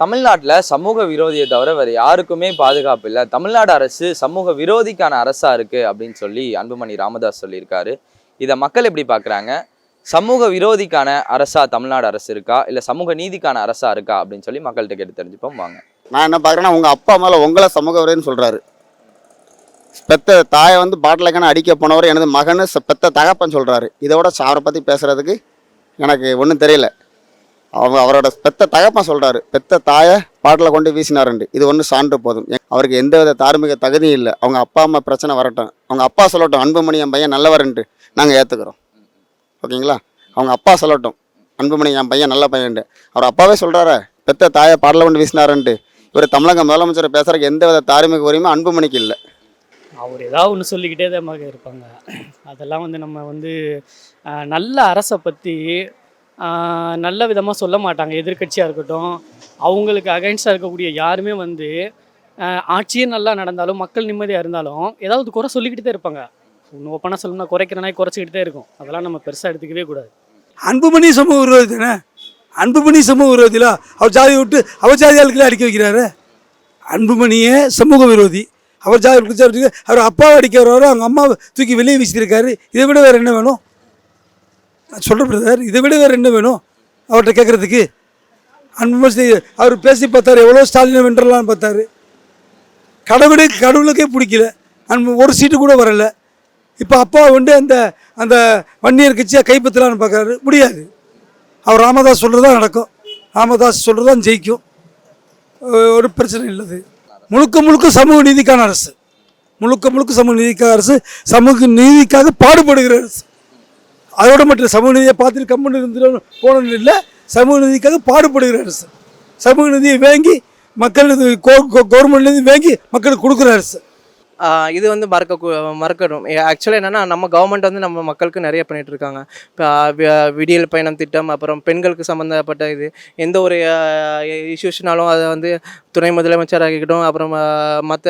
தமிழ்நாட்டில் சமூக விரோதியை தவிர வேறு யாருக்குமே பாதுகாப்பு இல்லை. தமிழ்நாடு அரசு சமூக விரோதிக்கான அரசாக இருக்குது அப்படின்னு சொல்லி அன்புமணி ராமதாஸ் சொல்லியிருக்காரு. இதை மக்கள் எப்படி பார்க்குறாங்க சமூக விரோதிக்கான அரசா தமிழ்நாடு அரசு இருக்கா? இல்லை சமூக நீதிக்கான அரசா இருக்கா? அப்படின்னு சொல்லி மக்கள்கிட்ட கேட்டு தெரிஞ்சுப்போம். வாங்க. நான் என்ன பார்க்குறேன்னா உங்கள் அப்பா மேலே உங்களை சமூக விரோதின்னு சொல்கிறாரு பெத்த தாயை வந்து பாட்டிலக்கான அடிக்க போனவர் எனது மகனு பெத்த தகப்பன் சொல்கிறாரு இதோட அவரை பற்றி பேசுகிறதுக்கு எனக்கு ஒன்றும் தெரியல. அவங்க அவரோட பெத்த தகப்பன் சொல்கிறாரு பெத்த தாயை பாட்டில் கொண்டு வீசினாருண்டு இது ஒன்று சான்று போதும். அவருக்கு எந்த வித தார்மீக தகுதியும் இல்லை. அவங்க அப்பா அம்மா பிரச்சனை வரட்டும். அவங்க அப்பா சொல்லட்டும் அன்புமணி என் பையன் நல்லவருன்ட்டு. நாங்கள் ஏற்றுக்கிறோம் ஓகேங்களா? அவங்க அப்பா சொல்லட்டும் அன்புமணி என் பையன் நல்ல பையன்ட்டு. அவர் அப்பாவே சொல்கிறாரு பெத்த தாயை பாட்டில் கொண்டு வீசினாருன்ட்டு. இவர் தமிழக முதலமைச்சர் பேசுகிறக்கு எந்த வித தார்மீக உரிமை அன்புமணிக்கு இல்லை. அவர் ஏதாவது ஒன்று சொல்லிக்கிட்டே தான் இருப்பாங்க. அதெல்லாம் வந்து நம்ம வந்து நல்ல அரசை பற்றி நல்ல விதமாக சொல்ல மாட்டாங்க. எதிர்க்கட்சியாக இருக்கட்டும் அவங்களுக்கு அகைன்ஸ்டாக இருக்கக்கூடிய யாருமே வந்து ஆட்சியே நல்லா நடந்தாலும் மக்கள் நிம்மதியாக இருந்தாலும் ஏதாவது குறை சொல்லிக்கிட்டு தான் இருப்பாங்க. இன்னும் ஓப்பனாக சொல்லணும்னா குறைக்கிறனா குறைச்சிக்கிட்டு தான் இருக்கும். அதெல்லாம் நம்ம பெருசாக எடுத்துக்கவே கூடாது. அன்புமணி சமூக விரோதி தானே அன்புமணி சமூக விரோதில? அவர் ஜாதி விட்டு அவர் ஜாதி ஆளுக்களை அடிக்க வைக்கிறாரு. அன்புமணியே சமூக விரோதி. அவர் ஜாதி அவர் அப்பாவை அடிக்க வருவாரு அவங்க அம்மாவை தூக்கி வெளியே வீசியிருக்காரு இதை விட வேறு என்ன வேணும்? நான் சொல்கிறேன் பிரதர் இதை விட வேறு என்ன வேணும்? அவர்கிட்ட கேட்குறதுக்கு அன்பு அவர் பேசி பார்த்தாரு எவ்வளோ ஸ்டாலினை வென்றலாம்னு பார்த்தாரு. கடவுளே கடவுளுக்கே பிடிக்கல. அன்பு ஒரு சீட்டு கூட வரல. இப்போ அப்பா வந்து அந்த அந்த வன்னியர் கட்சியை கைப்பற்றலான்னு பார்க்குறாரு. முடியாது. அவர் ராமதாஸ் சொல்கிறது தான் நடக்கும். ராமதாஸ் சொல்கிறது தான் ஜெயிக்கும் ஒரு பிரச்சனை இல்லது முழுக்க முழுக்க சமூக நீதிக்கான அரசு. முழுக்க முழுக்க சமூக நீதிக்கான அரசு சமூக நீதிக்காக பாடுபடுகிற அரசு. அதோட மட்டும் இல்லை சமூக நீதியை பார்த்துட்டு கம்மன் இருந்து போனது இல்லை சமூக நீதிக்காக பாடுபடுகிற அரசு சமூக நீதியை வாங்கி மக்கள் கவர்மெண்ட்லேருந்து வாங்கி மக்களுக்கு கொடுக்குற அரசு இது வந்து மறக்க மறக்கணும். ஆக்சுவலாக என்னென்னா நம்ம கவர்மெண்ட் வந்து நம்ம மக்களுக்கு நிறைய பண்ணிட்டு இருக்காங்க. இப்போ விடியல் பயணம் திட்டம் அப்புறம் பெண்களுக்கு சம்மந்தப்பட்ட இது எந்த ஒரு இஷ்யூஸ்னாலும் அதை வந்து துணை முதலமைச்சராக இருக்கட்டும் அப்புறம் மற்ற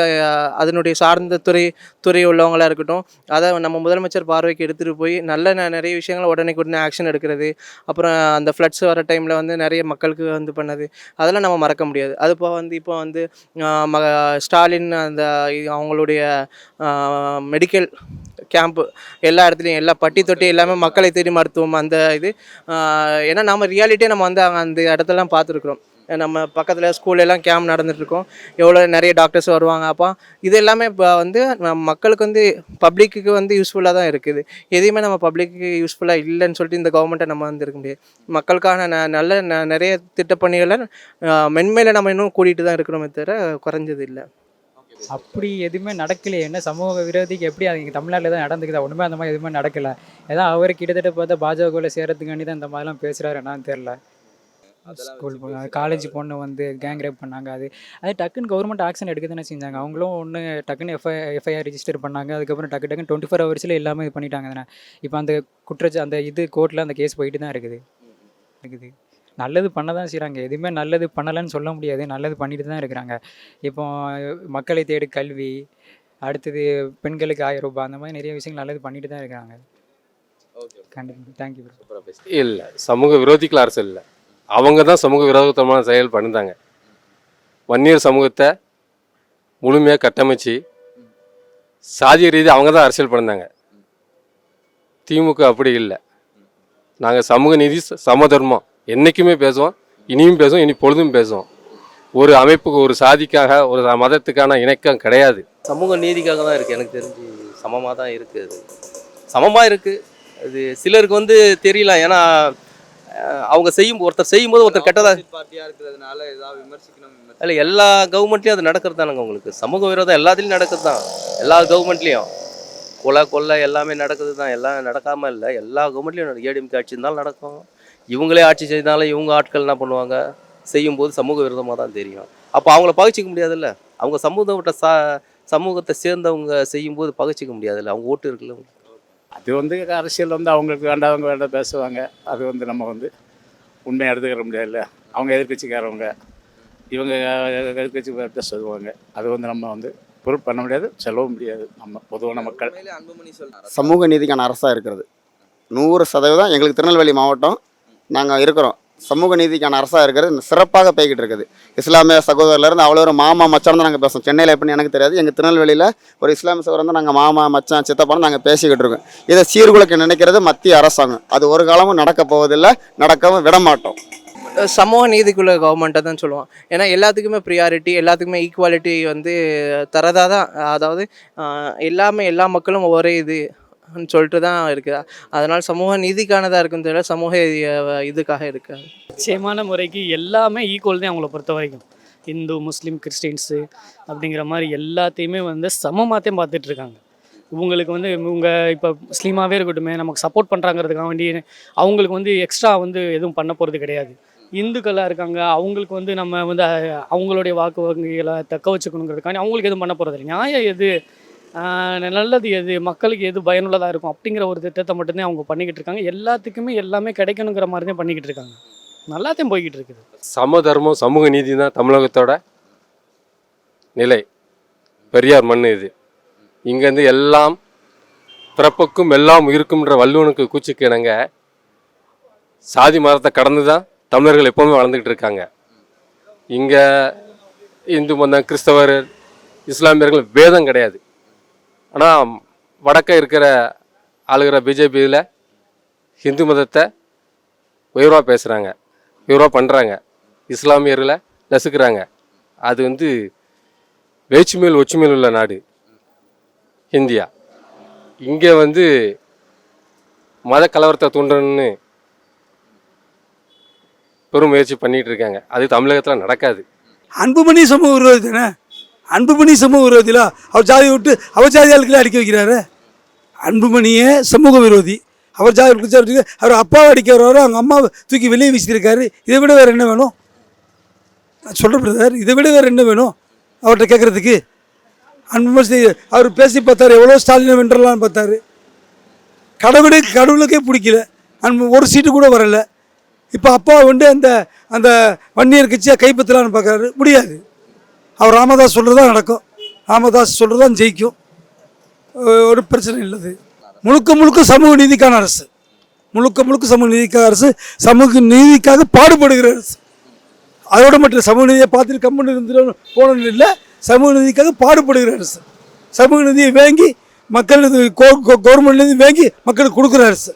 அதனுடைய சார்ந்த துறை துறை உள்ளவங்களாக இருக்கட்டும் அதை நம்ம முதலமைச்சர் பார்வைக்கு எடுத்துகிட்டு போய் நல்ல ந- நிறைய விஷயங்களை உடனே உடனே ஆக்ஷன் எடுக்கிறது அப்புறம் அந்த ஃப்ளட்ஸ் வர டைமில் வந்து நிறைய மக்களுக்கு வந்து பண்ணது அதெல்லாம் நம்ம மறக்க முடியாது. அது போக வந்து இப்போ வந்து ம ஸ்டாலின் அந்த அவங்களுடைய மெடிக்கல் கேம்ப்பு எல்லா இடத்துலையும் எல்லா பட்டி தொட்டி எல்லாமே மக்களை தேடி மருத்துவம் அந்த இது ஏன்னா நம்ம ரியாலிட்டியே நம்ம வந்து அந்த இடத்தெல்லாம் பார்த்துருக்குறோம். நம்ம பக்கத்தில் ஸ்கூல்ல கேம்ப் நடந்துட்டுருக்கோம். எவ்வளோ நிறைய டாக்டர்ஸ் வருவாங்க. அப்போ இது எல்லாமே இப்போ வந்து நம்ம மக்களுக்கு வந்து பப்ளிக்கு வந்து யூஸ்ஃபுல்லாக தான் இருக்குது. எதையுமே நம்ம பப்ளிக்கு யூஸ்ஃபுல்லாக இல்லைன்னு சொல்லிட்டு இந்த கவர்மெண்ட்டை நம்ம வந்து இருக்க முடியாது. மக்களுக்கான ந நல்ல ந நிறைய திட்டப்பணிகளை மென்மேல நம்ம இன்னும் கூட்டிகிட்டு தான் இருக்கிறோமே தவிர குறைஞ்சது இல்லை. அப்படி எதுவுமே நடக்கலையே என்ன சமூக விரோதிக்கு எப்படி அது இங்கே தமிழ்நாட்டில் தான் நடந்துக்குதா? ஒன்றுமே அந்த மாதிரி எதுவுமே நடக்கல. ஏதாவது அவர் கிட்டத்தட்ட பார்த்தா பாஜகவில் சேரத்துக்காண்டி தான் இந்த மாதிரிலாம் பேசுகிறாரு என்னான்னு தெரில ஸ்கூல் காலேஜ் பொண்ணு வந்து கேங் ரேப் பண்ணாங்க. அது அது டக்குன்னு கவர்மெண்ட் ஆக்ஷன் எடுக்க தானே செஞ்சாங்க. அவங்களும் ஒன்று டக்குன்னு எஃப்ஐ எஃப்ஐஆர் ரிஜிஸ்டர் பண்ணாங்க. அதுக்கப்புறம் டக்கு டக்குன்னு டுவெண்ட்டி ஃபோர் ஹவர்ஸில் எல்லாமே இது பண்ணிட்டாங்க தானே. இப்போ அந்த குற்றச்ச அந்த இது கோர்ட்டில் அந்த கேஸ் போயிட்டு தான் இருக்குது. இருக்குது. நல்லது பண்ண தான் செய்கிறாங்க எதுவுமே நல்லது பண்ணலைன்னு சொல்ல முடியாது. நல்லது பண்ணிட்டு தான் இருக்கிறாங்க. இப்போ மக்களை தேடு கல்வி அடுத்தது பெண்களுக்கு ஆயிரம் ரூபாய் அந்த மாதிரி நிறைய விஷயங்கள் நல்லது பண்ணிட்டு தான் இருக்காங்க கண்டிப்பாக தேங்க்யூ இல்லை சமூக விரோதிகள் அரசு இல்லை அவங்க தான் சமூக விரோதத்தமான செயல் பண்ணிருந்தாங்க. வன்னியர் சமூகத்தை முழுமையாக கட்டமைச்சு சாதிய ரீதி அவங்க தான் அரசியல் பண்ணாங்க திமுக அப்படி இல்லை. நாங்கள் சமூக நீதி ச- சமதர்மம் என்றைக்குமே பேசுவோம் இனியும் பேசுவோம் இனி பொழுதும் பேசுவோம். ஒரு அமைப்புக்கு ஒரு சாதிக்காக ஒரு மதத்துக்கான இணக்கம் கிடையாது. சமூக நீதிக்காக தான் இருக்குது எனக்கு தெரிஞ்சு சமமாக தான் இருக்குது அது. சமமாக இருக்குது அது சிலருக்கு வந்து தெரியல. ஏன்னா அவங்க செய்யும் ஒருத்தர் செய்யும்போது ஒருத்தர் கெட்டதாக பார்ட்டியா இருக்கிறதுனால ஏதாவது விமர்சிக்கணும் இல்லை எல்லா கவர்மெண்ட்லேயும் அது நடக்கிறது தானுங்க உங்களுக்கு. சமூக விரோதம் எல்லாத்துலேயும் நடக்குது தான். எல்லா கவர்மெண்ட்லேயும் கொலை கொள்ளை எல்லாமே நடக்குது தான். எல்லாம் நடக்காமல் இல்லை. எல்லா கவர்மெண்ட்லேயும் ஏடிஎம்கே ஆட்சி இருந்தாலும் நடக்கும். இவங்களே ஆட்சி செய்தாலும் இவங்க ஆட்கள் என்ன பண்ணுவாங்க? செய்யும்போது சமூக விரோதமாக தான் தெரியும். அப்போ அவங்கள பகிச்சிக்க முடியாதுல்ல? அவங்க சமூகத்தை சா சமூகத்தை சேர்ந்தவங்க செய்யும்போது பகிச்சிக்க முடியாதுல்ல? அவங்க ஓட்டு இருக்குல்ல அது வந்து அரசியல் வந்து அவங்களுக்கு வேண்டாதவங்க வேண்டாம் பேசுவாங்க. அது வந்து நம்ம வந்து உண்மையை எடுத்துக்கிற முடியாதுல்ல. அவங்க எதிர்கட்சிக்காரவங்க இவங்க எதிர்கட்சி பேச சொல்லுவாங்க. அது வந்து நம்ம வந்து பொருள் பண்ண முடியாது செல்லவும் முடியாது. நம்ம பொதுவான மக்கள். சமூக நீதிக்கான அரசாக இருக்கிறது. நூறு சதவீதம் எங்களுக்கு திருநெல்வேலி மாவட்டம் நாங்கள் இருக்கிறோம். சமூக நீதிக்கான அரசாக இருக்கிறது. சிறப்பாக போய்கிட்டு இருக்குது. இஸ்லாமிய சகோதரர்லேருந்து அவ்வளோ ஒரு மாமா மச்சான் தான் நாங்கள் பேசுவோம். சென்னையில் எப்படின்னு எனக்கு தெரியாது. எங்கள் திருநெல்வேலியில் ஒரு இஸ்லாமிய சகோதரர் தான் நாங்கள் மாமா மச்சான் சித்தப்பான்னு நாங்கள் பேசிக்கிட்டு இருக்கோம். இதை சீர்குலைக்க நினைக்கிறது மத்திய அரசாங்கம். அது ஒரு காலமும் நடக்க போவதில்லை. நடக்கவும் விட மாட்டோம். சமூக நீதிக்குள்ள கவர்மெண்ட்டை தான் சொல்லுவோம். ஏன்னா எல்லாத்துக்குமே ப்ரியாரிட்டி எல்லாத்துக்குமே ஈக்குவாலிட்டி வந்து தரதாக தான் அதாவது எல்லாமே எல்லா மக்களும் ஒரே இது சொல்லிட்டு தான் இருக்குது அதனால் சமூக நீதிக்கானதாக இருக்கும் தெரியல சமூக இதுக்காக இருக்காது நிச்சயமான முறைக்கு எல்லாமே ஈக்குவல் தான் அவங்கள பொறுத்த வரைக்கும். இந்து முஸ்லீம் கிறிஸ்டின்ஸு அப்படிங்கிற மாதிரி எல்லாத்தையுமே வந்து சமமாகத்தையும் பார்த்துட்ருக்காங்க இவங்களுக்கு வந்து இவங்க இப்போ முஸ்லீமாகவே இருக்கட்டுமே நமக்கு சப்போர்ட் பண்ணுறாங்கிறதுக்காக வேண்டி அவங்களுக்கு வந்து எக்ஸ்ட்ரா வந்து எதுவும் பண்ண போகிறது கிடையாது. இந்துக்களாக இருக்காங்க அவங்களுக்கு வந்து நம்ம வந்து அவங்களுடைய வாக்கு வங்கிகளை தக்க வச்சுக்கணுங்கிறதுக்காண்டி அவங்களுக்கு எதுவும் பண்ண போகிறது இல்லை. நியாயம் எது? நல்லது எது மக்களுக்கு எது பயனுள்ளதாக இருக்கும் அப்படிங்கிற ஒரு திட்டத்தை மட்டும்தான் அவங்க பண்ணிக்கிட்டு இருக்காங்க. எல்லாத்துக்குமே எல்லாமே கிடைக்கணுங்கிற மாதிரி தான் பண்ணிக்கிட்டு இருக்காங்க. நல்லாத்தையும் போய்கிட்டு இருக்குது. சம தர்மம் சமூக நீதி தான் தமிழகத்தோட நிலை. பெரியார் மண் இது. இங்கேருந்து எல்லாம் பிறப்புக்கும் எல்லாம் இருக்கும்ன்ற வள்ளுவனுக்கு கூச்சுக்கு இணங்க சாதி மரத்தை கடந்து தான் தமிழர்கள் எப்போவுமே வளர்ந்துக்கிட்டு இருக்காங்க. இங்கே இந்து மதம் கிறிஸ்தவர் இஸ்லாமியர்கள் வேதம் கிடையாது. ஆனால் வடக்க இருக்கிற ஆளுகிற பிஜேபியில் ஹிந்து மதத்தை உயர்வாக பேசுகிறாங்க உயர்வாக பண்ணுறாங்க இஸ்லாமியர்களை நசுக்கிறாங்க. அது வந்து வேற்றுமையில் ஒற்றுமையில் உள்ள நாடு இந்தியா. இங்கே வந்து மத கலவரத்தை தூண்டணும்னு பெரும் முயற்சி பண்ணிகிட்டு இருக்காங்க. அது தமிழகத்தில் நடக்காது. அன்புமணி சமூக விரோதி தானே? அன்புமணி சமூக விரோதில? அவர் ஜாதி விட்டு அவர் ஜாதி ஆளுக்களை அடிக்க வைக்கிறாரு. அன்புமணியே சமூக விரோதி. அவர் ஜாதி விட்டு அவர் அப்பாவை அடிக்க அவங்க அம்மாவை தூக்கி வெளியே வீசியிருக்காரு. இதை விட வேறு என்ன வேணும்? நான் சொல்கிறேன் பிரதர். இதை விட வேறு என்ன வேணும்? அவர்கிட்ட கேட்குறதுக்கு அன்புமணி அவர் பேசி பார்த்தார். எவ்வளோ ஸ்டாலினை வென்றலான்னு பார்த்தாரு. கடவுளுக்கு கடவுளுக்கே பிடிக்கல. அன்பு ஒரு சீட்டு கூட வரல. இப்போ அப்பா வந்து அந்த அந்த வன்னியர் கட்சியை கைப்பற்றலான்னு பார்க்குறாரு. முடியாது. அவர் ராமதாஸ் சொல்கிறது தான் நடக்கும். ராமதாஸ் சொல்கிறது தான் ஜெயிக்கும் ஒரு பிரச்சனை இல்லது முழுக்க முழுக்க சமூக நீதிக்கான அரசு. முழுக்க முழுக்க சமூக நீதிக்கான அரசு சமூக நீதிக்காக பாடுபடுகிற அரசு. அதோட மட்டும் சமூக நீதியை பார்த்துட்டு கம்முன்னு இருந்து போனது இல்லை சமூக நீதிக்காக பாடுபடுகிற அரசு. சமூக நீதியை வாங்கி மக்கள் கவர்மெண்ட்லேருந்து வாங்கி மக்களுக்கு கொடுக்குற அரசு.